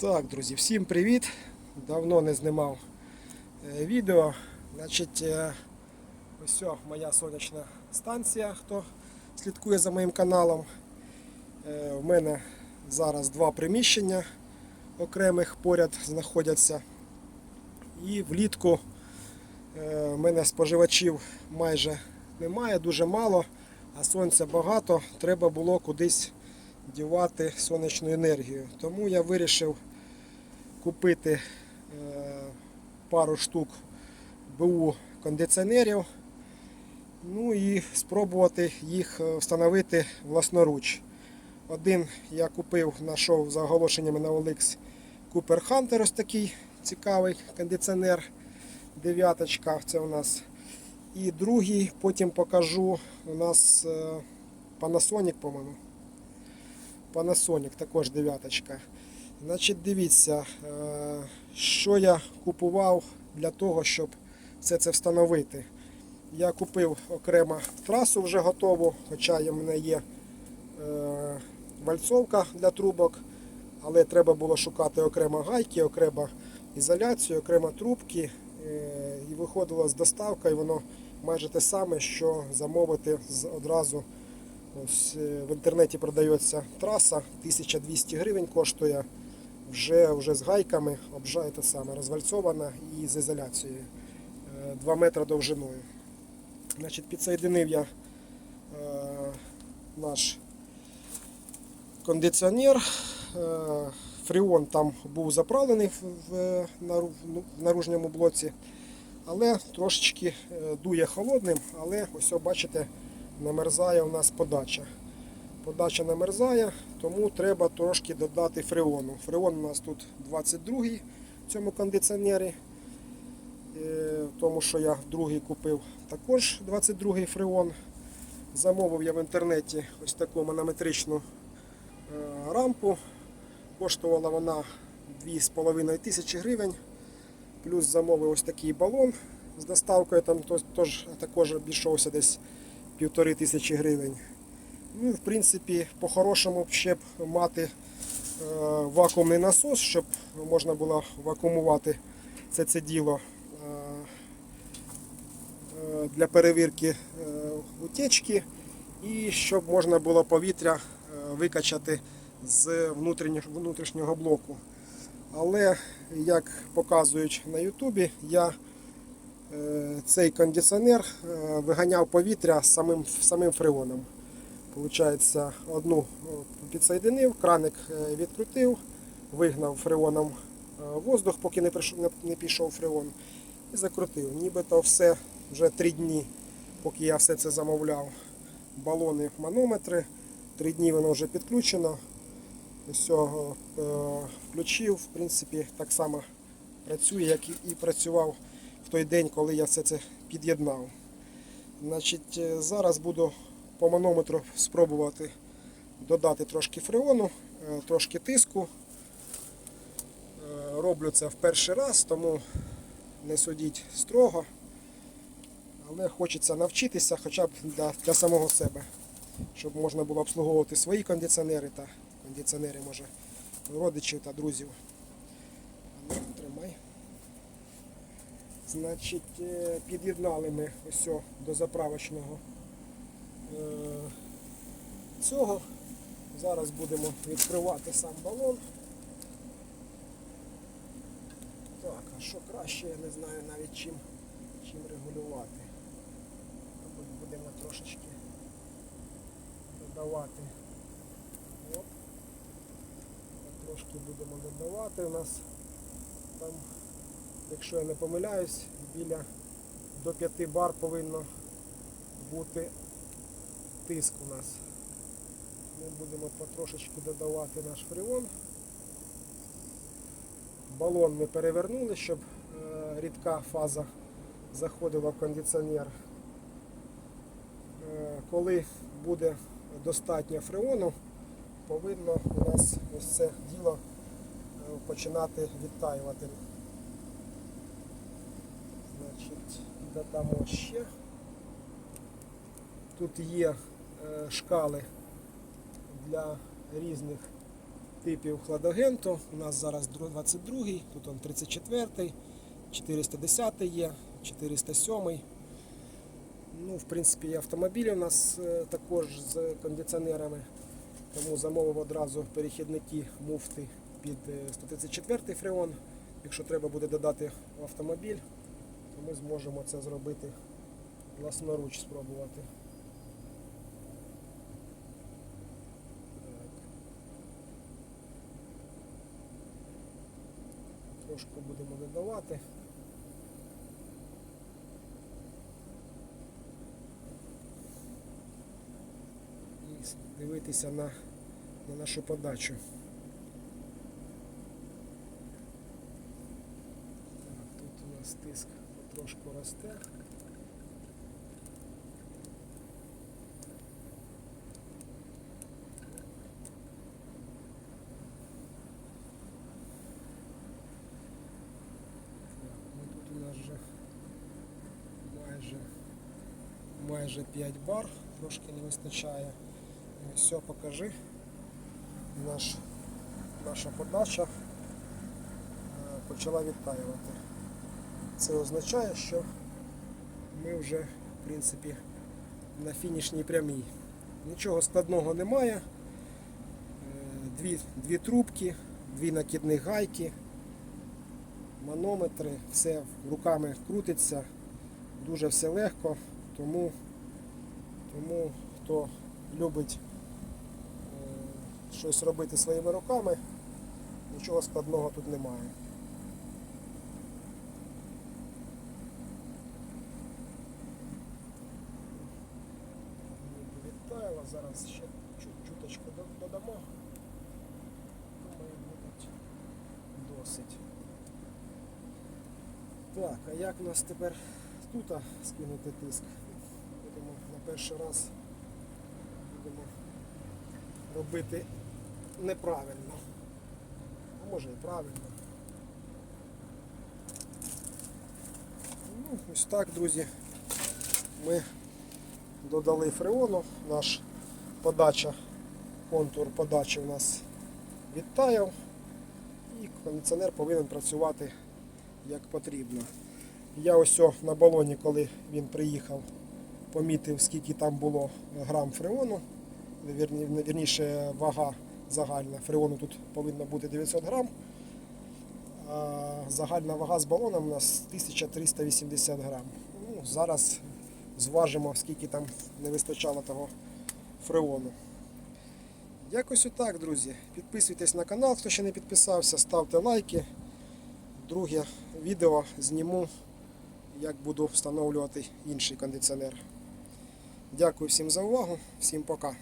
Так, друзі, всім привіт! Давно не знімав е, відео. Значить, е, ось моя сонячна станція, хто слідкує за моїм каналом. Е, У мене зараз два приміщення окремих поряд знаходяться. І влітку е, в мене споживачів майже немає, дуже мало, а сонця багато. Треба було кудись дівати сонячну енергію. Тому я вирішив купити е, пару штук БУ кондиціонерів. Ну і спробувати їх е, встановити власноруч. Один я купив, знайшов за оголошеннями на OLX Cooper Hunter, ось такий цікавий кондиціонер. Дев'яточка, це у нас. І другий, потім покажу, у нас е, Panasonic, по-моєму. Panasonic, також дев'яточка. Значить, дивіться, е, що я купував для того, щоб все це встановити. Я купив окремо трасу вже готову, хоча в мене є е, вальцовка для трубок, але треба було шукати окремо гайки, окремо ізоляцію, окремо трубки. Е, І виходило з доставкою, воно майже те саме, що замовити одразу. Ось в інтернеті продається траса, 1200 гривень коштує. Вже, вже з гайками, обжа, те саме, розвальцована і з ізоляцією. 2 метри довжиною. Значить, підсоєдинив я е, наш кондиціонер. Е, Фріон там був заправлений в, ну, наружньому блоці, але трошечки е, дує холодним, але ось бачите, намерзає у нас подача. Подача намерзає, тому треба трошки додати фреону. Фреон у нас тут 22-й в цьому кондиціонері. Е, Тому що я другий купив також 22-й фреон. Замовив я в інтернеті ось таку манометричну е, рампу. Коштувала вона 2,5 тисячі гривень. Плюс замовив ось такий балон з доставкою, там тож також обійшовся десь півтори тисячі гривень. Ну, в принципі, по-хорошому ще б мати е, вакуумний насос, щоб можна було вакуумувати це, це діло е, е, для перевірки утечки і щоб можна було повітря викачати з внутрішнього, блоку. Але, як показують на Ютубі, я цей кондиціонер виганяв повітря самим, самим фреоном. Получається, одну підсоєдинив, краник е, відкрутив, вигнав фреоном е, воздух, поки не, прийшов, не- пішов фреон, і закрутив. Нібито все вже три дні, поки я все це замовляв. Балони, манометри. Три дні воно вже підключено. Все е, включив, в принципі, так само працює, як і, працював в той день, коли я все це під'єднав. Значить, е, зараз буду по манометру спробувати додати трошки фреону, е, трошки тиску. Е, Роблю це в перший раз, тому не судіть строго. Але хочеться навчитися хоча б для, для самого себе, щоб можна було обслуговувати свої кондиціонери та кондиціонери, може, родичів та друзів. Ну, Тримай. Значить, е, під'єднали ми ось до заправочного цього. Зараз будемо відкривати сам балон. Так, а що краще, я не знаю навіть чим, чим регулювати. Мабуть, будемо трошечки додавати. От. Трошки будемо додавати. У нас там, якщо я не помиляюсь, біля до 5 бар повинно бути тиск у нас. Ми будемо потрошечки додавати наш фреон. Балон ми перевернули, щоб е, рідка фаза заходила в кондиціонер. Е, коли буде достатньо фреону, повинно у нас ось це діло е, починати відтаювати. Значить, додамо ще. Тут є шкали для різних типів хладагенту. У нас зараз 22-й, тут он 34-й, 410 є, 407. Ну, в принципі, автомобілі у нас е, також з кондиціонерами. Тому замовив одразу перехідники муфти під е, 134 фреон. Якщо треба буде додати автомобіль, то ми зможемо це зробити власноруч спробувати. Так. Трошки будемо додавати. І дивитися на, на нашу подачу. Так, тут у нас тиск потрошку росте. Так, ну тут у нас вже майже, майже 5 бар, трошки не вистачає. Все, покажи. Наш, наша подача е, почала відтаювати. Це означає, що ми вже в принципі на фінішній прямій. Нічого складного немає. Е, Дві, дві трубки, дві накидні гайки, манометри, все руками крутиться, дуже все легко, тому, тому хто любить е, щось робити своїми руками, нічого складного тут немає. Відтаяла, зараз ще чуточку додамо. Досить. Так, а як у нас тепер тут скинути тиск? Будемо на перший раз будемо робити неправильно. А може і правильно. Ну, ось так, друзі. Ми додали фреону, наш подача, контур подачі у нас відтаяв і кондиціонер повинен працювати як потрібно. Я ось на балоні, коли він приїхав, помітив, скільки там було грам фреону, вірніше вага загальна. Фреону тут повинно бути 900 грам. А загальна вага з балоном у нас 1380 грам. Ну, зараз зважимо, скільки там не вистачало того фреону. Якось отак, друзі. Підписуйтесь на канал, хто ще не підписався, ставте лайки. Друге відео зніму, як буду встановлювати інший кондиціонер. Дякую всім за увагу, всім пока.